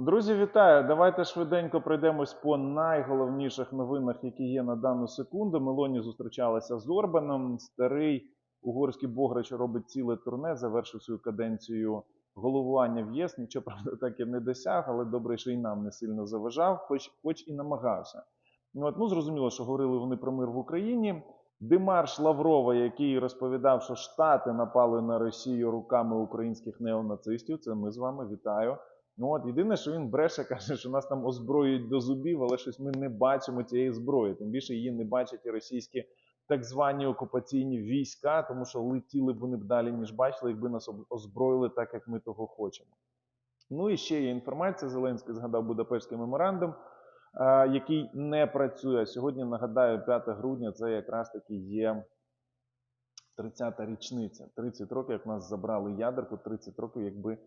Друзі, вітаю! Давайте швиденько пройдемось по найголовніших новинах, які є на дану секунду. Мелоні зустрічалася з Орбаном. Старий угорський Бограч робить ціле турне, завершив свою каденцію головування в ЄС. Нічого правда так і не досяг, але добре, що і нам не сильно заважав, хоч, хоч і намагався. Ну, от, ну, зрозуміло, що говорили вони про мир в Україні. Демарш Лаврова, який розповідав, що Штати напали на Росію руками українських неонацистів. Це ми з вами вітаю. Ну от єдине, що він бреше, каже, що нас там озброюють до зубів, але щось ми не бачимо цієї зброї. Тим більше її не бачать і російські так звані окупаційні війська, тому що летіли б вони б далі, ніж бачили, якби нас озброїли так, як ми того хочемо. Ну і ще є інформація. Зеленський згадав Будапештський меморандум, е, який не працює. Сьогодні нагадаю, 5 грудня це якраз таки є 30-та річниця. 30 років, як нас забрали ядерку, 30 років, якби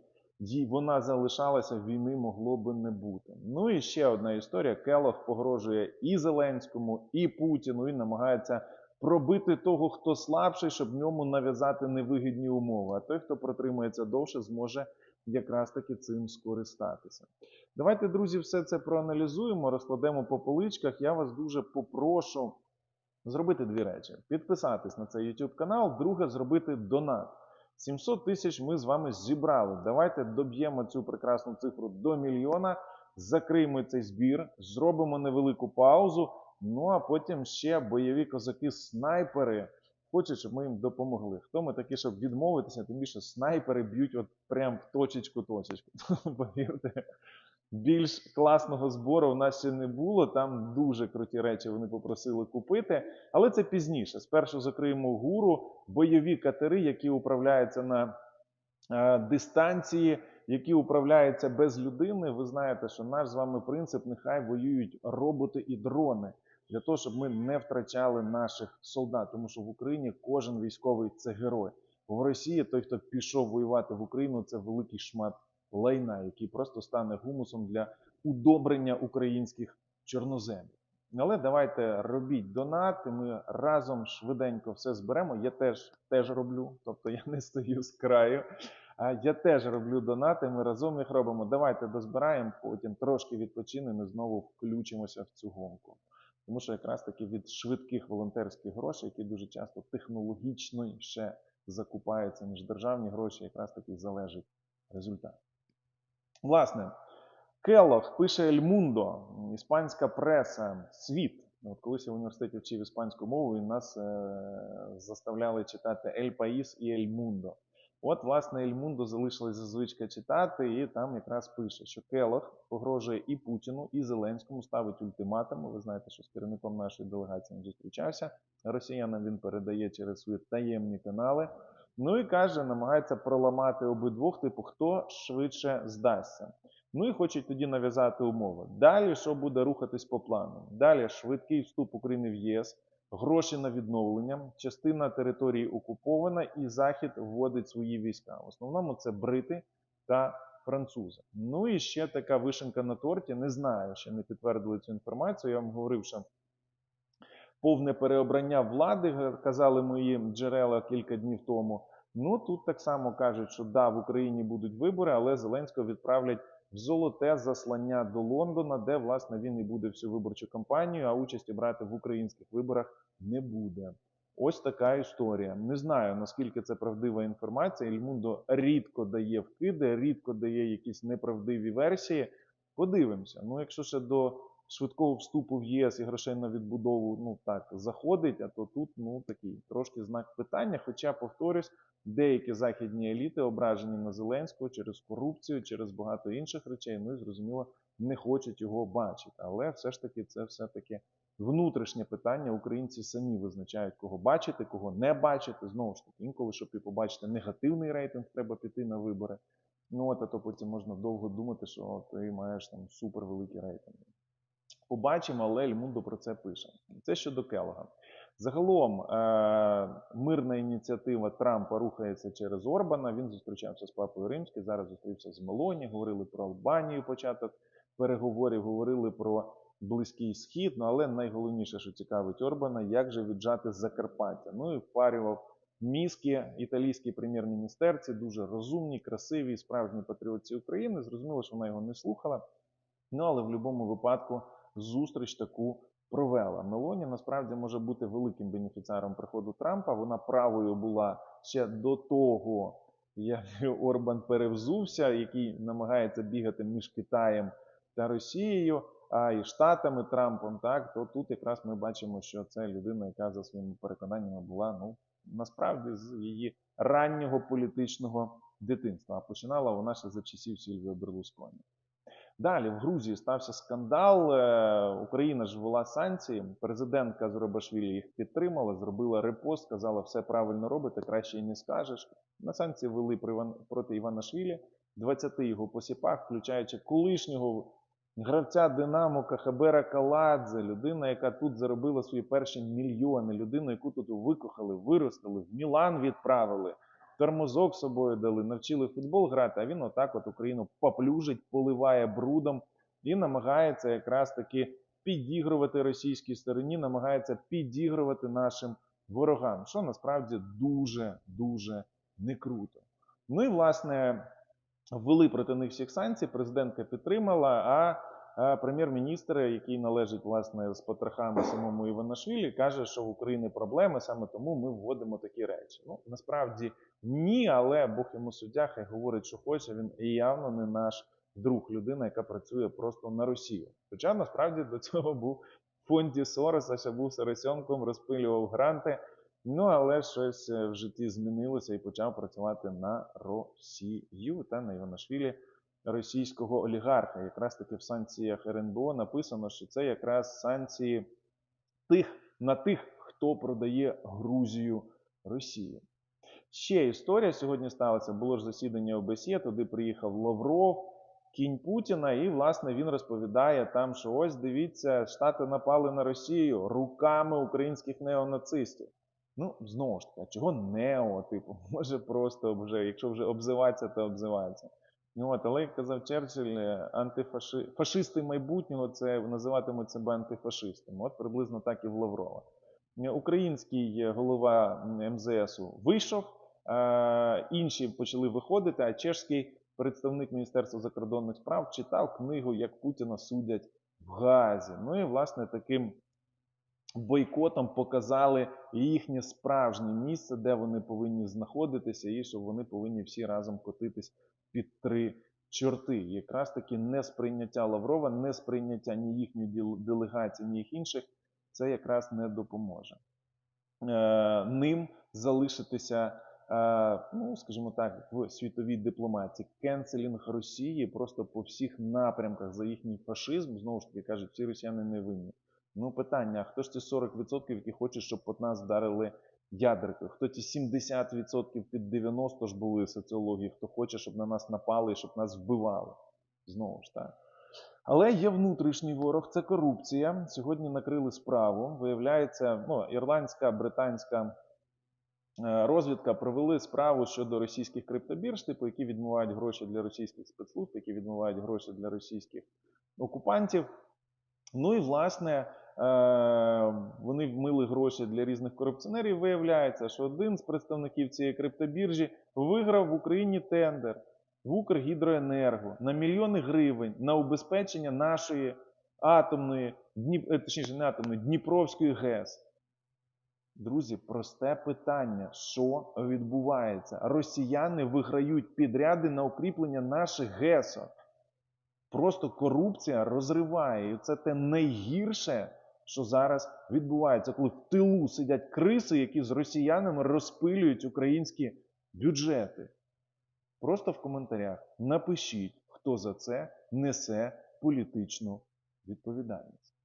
їй вона залишалася, війни могло би не бути. Ну і ще одна історія. Келох погрожує і Зеленському, і Путіну, і намагається пробити того, хто слабший, щоб ньому нав'язати невигідні умови. А той, хто протримається довше, зможе якраз таки цим скористатися. Давайте, друзі, все це проаналізуємо, розкладемо по поличках. Я вас дуже попрошу зробити дві речі: підписатись на цей YouTube канал, друге зробити донат. 700 тисяч ми з вами зібрали. Давайте доб'ємо цю прекрасну цифру до мільйона, закриємо цей збір, зробимо невелику паузу. Ну а потім ще бойові козаки-снайпери хочуть, щоб ми їм допомогли. Хто ми такі, щоб відмовитися, тим більше снайпери б'ють от прям в точечку-точечку. Повірте, більш класного збору в нас ще не було. Там дуже круті речі вони попросили купити. Але це пізніше. Спершу закриємо гуру, бойові катери, які управляються на е, дистанції, які управляються без людини. Ви знаєте, що наш з вами принцип нехай воюють роботи і дрони. Для того, щоб ми не втрачали наших солдат, тому що в Україні кожен військовий це герой. В Росії той, хто пішов воювати в Україну, це великий шмат лайна, який просто стане гумусом для удобрення українських чорноземів. Але давайте робіть донат, і ми разом швиденько все зберемо. Я теж, теж роблю, тобто я не стою з краю. Я теж роблю донати, ми разом їх робимо. Давайте дозбираємо, потім трошки відпочинемо і знову включимося в цю гонку. Тому що якраз таки від швидких волонтерських грошей, які дуже часто технологічно ще закупаються, ніж державні гроші, якраз таки залежить результат. Власне, Келлог пише Ель Мундо, іспанська преса, світ. От колись я в університеті вчив іспанську мову, і нас е, заставляли читати Ель Паїс і Ель Мундо. От, власне, Ель Мундо залишилось за звичка читати, і там якраз пише, що Келлог погрожує і Путіну, і Зеленському, ставить ультиматуми. Ви знаєте, що з керівником нашої делегації він зустрічався. Росіянам він передає через свої таємні канали. Ну і каже, намагається проламати обидвох, типу, хто швидше здасться. Ну і хочуть тоді нав'язати умови. Далі що буде рухатись по плану? Далі швидкий вступ України в ЄС, гроші на відновлення, частина території окупована, і Захід вводить свої війська. В основному це брити та французи. Ну і ще така вишенка на торті. Не знаю, ще не підтвердили цю інформацію. Я вам говорив, що повне переобрання влади, казали мої джерела кілька днів тому. Ну тут так само кажуть, що да, в Україні будуть вибори, але Зеленського відправлять в золоте заслання до Лондона, де власне він і буде всю виборчу кампанію, а участі брати в українських виборах не буде. Ось така історія. Не знаю наскільки це правдива інформація. Ільмундо рідко дає вкиди, рідко дає якісь неправдиві версії. Подивимося. Ну, якщо ще до швидкого вступу в ЄС і грошей на відбудову, ну так заходить, а то тут ну такий трошки знак питання. Хоча, повторюсь, деякі західні еліти ображені на Зеленського через корупцію, через багато інших речей. Ну і зрозуміло, не хочуть його бачити. Але все ж таки, це все таки внутрішнє питання. Українці самі визначають, кого бачити, кого не бачити. Знову ж таки, інколи, щоб і побачити негативний рейтинг, треба піти на вибори. Ну от а то потім можна довго думати, що ти маєш там супервеликі рейтинги. Побачимо, але Ельмундо про це пише. Це щодо Келога. Загалом, е- мирна ініціатива Трампа рухається через Орбана. Він зустрічався з Папою Римським, зараз зустрівся з Мелоні, говорили про Албанію початок переговорів, говорили про Близький Схід. Ну але найголовніше, що цікавить Орбана, як же віджати Закарпаття. Ну і впарював мізки італійській прем'єр-міністерці, дуже розумні, красиві, справжні патріотці України. Зрозуміло, що вона його не слухала. Ну але в будь-якому випадку зустріч таку провела. Мелоні насправді може бути великим бенефіціаром приходу Трампа. Вона правою була ще до того, як Орбан перевзувся, який намагається бігати між Китаєм та Росією, а і Штатами Трампом. Так то тут якраз ми бачимо, що це людина, яка за своїми переконаннями була ну насправді з її раннього політичного дитинства. Починала вона ще за часів Сільвіо Берлусконі. Далі в Грузії стався скандал. Е, Україна ж ввела санкції. Президентка Зурабашвілі їх підтримала, зробила репост, сказала, все правильно робите, краще і не скажеш. На санкції ввели проти Іванашвілі, 20 його посіпах, включаючи колишнього гравця Динамо Кахабера Каладзе, людина, яка тут заробила свої перші мільйони, людину, яку тут викохали, виростили, в Мілан відправили тормозок з собою дали, навчили футбол грати, а він отак от Україну поплюжить, поливає брудом і намагається якраз таки підігрувати російській стороні, намагається підігрувати нашим ворогам, що насправді дуже дуже не круто. Ну і власне ввели проти них всіх санкцій, президентка підтримала, а прем'єр-міністр, який належить власне з потрохами самому Іванашвілі, каже, що в Україні проблеми, саме тому ми вводимо такі речі. Ну насправді ні, але Бог йому суддя, хай говорить, що хоче. Він явно не наш друг, людина, яка працює просто на Росію. Хоча насправді до цього був в фонді Сороса, ще був Соросенком, розпилював гранти. Ну але щось е, в житті змінилося і почав працювати на Росію та на Іванашвілі російського олігарха. Якраз таки в санкціях РНБО написано, що це якраз санкції тих на тих, хто продає Грузію Росії. Ще історія сьогодні сталася. Було ж засідання ОБСЄ, туди приїхав Лавров, кінь Путіна, і власне він розповідає там, що ось дивіться, Штати напали на Росію руками українських неонацистів. Ну, знову ж таки, чого нео? Типу, може просто вже, якщо вже обзиватися, то обзиватися. Ну, от, але як казав Черчилль, антифаши... фашисти майбутнього це називатимуть себе антифашистами. От приблизно так і в Лаврова. Український голова МЗСу вийшов, е, інші почали виходити, а чешський представник Міністерства закордонних справ читав книгу Як Путіна судять в Газі. Ну і власне таким бойкотом показали їхнє справжнє місце, де вони повинні знаходитися, і що вони повинні всі разом котитись під три чорти. Якраз таки несприйняття Лаврова, несприйняття ні їхньої делегації, ні їх інших, це якраз не допоможе е, ним залишитися, е, ну скажімо так, в світовій дипломатії. Кенселінг Росії просто по всіх напрямках за їхній фашизм. Знову ж таки кажуть, всі росіяни не винні. Ну питання: хто ж ці 40%, які хочуть, щоб по нас вдарили ядеркою? Хто ті 70% під 90% ж були соціології, хто хоче, щоб на нас напали і щоб нас вбивали? Знову ж так. Але є внутрішній ворог, це корупція. Сьогодні накрили справу. Виявляється, ну, ірландська, британська е, розвідка провели справу щодо російських криптобірж, типу, які відмивають гроші для російських спецслужб, які відмивають гроші для російських окупантів. Ну і власне вони вмили гроші для різних корупціонерів. Виявляється, що один з представників цієї криптобіржі виграв в Україні тендер в Укргідроенерго на мільйони гривень на убезпечення нашої атомної, е, точніше, не атомної Дніпровської ГЕС. Друзі, просте питання: що відбувається? Росіяни виграють підряди на укріплення наших ГЕСок. Просто корупція розриває. І це те найгірше, що зараз відбувається, коли в тилу сидять криси, які з росіянами розпилюють українські бюджети. Просто в коментарях напишіть, хто за це несе політичну відповідальність.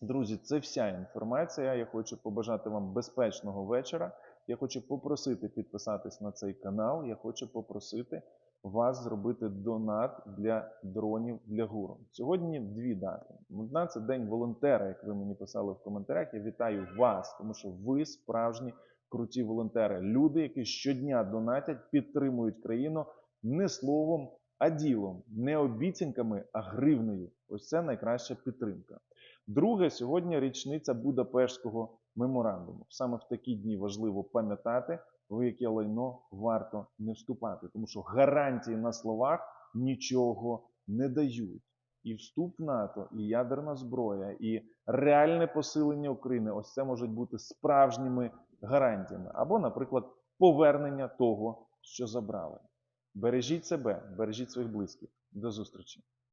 Друзі, це вся інформація. Я хочу побажати вам безпечного вечора. Я хочу попросити підписатись на цей канал. Я хочу попросити вас зробити донат для дронів для гуру. Сьогодні дві дати. Одна це день волонтера, як ви мені писали в коментарях. Я вітаю вас, тому що ви справжні круті волонтери. Люди, які щодня донатять, підтримують країну не словом, а ділом, не обіцянками, а гривнею. Ось це найкраща підтримка. Друге, сьогодні річниця Будапештського меморандуму. Саме в такі дні важливо пам'ятати в яке лайно варто не вступати, тому що гарантії на словах нічого не дають. І вступ в НАТО, і ядерна зброя, і реальне посилення України ось це можуть бути справжніми гарантіями. Або, наприклад, повернення того, що забрали. Бережіть себе, бережіть своїх близьких. До зустрічі!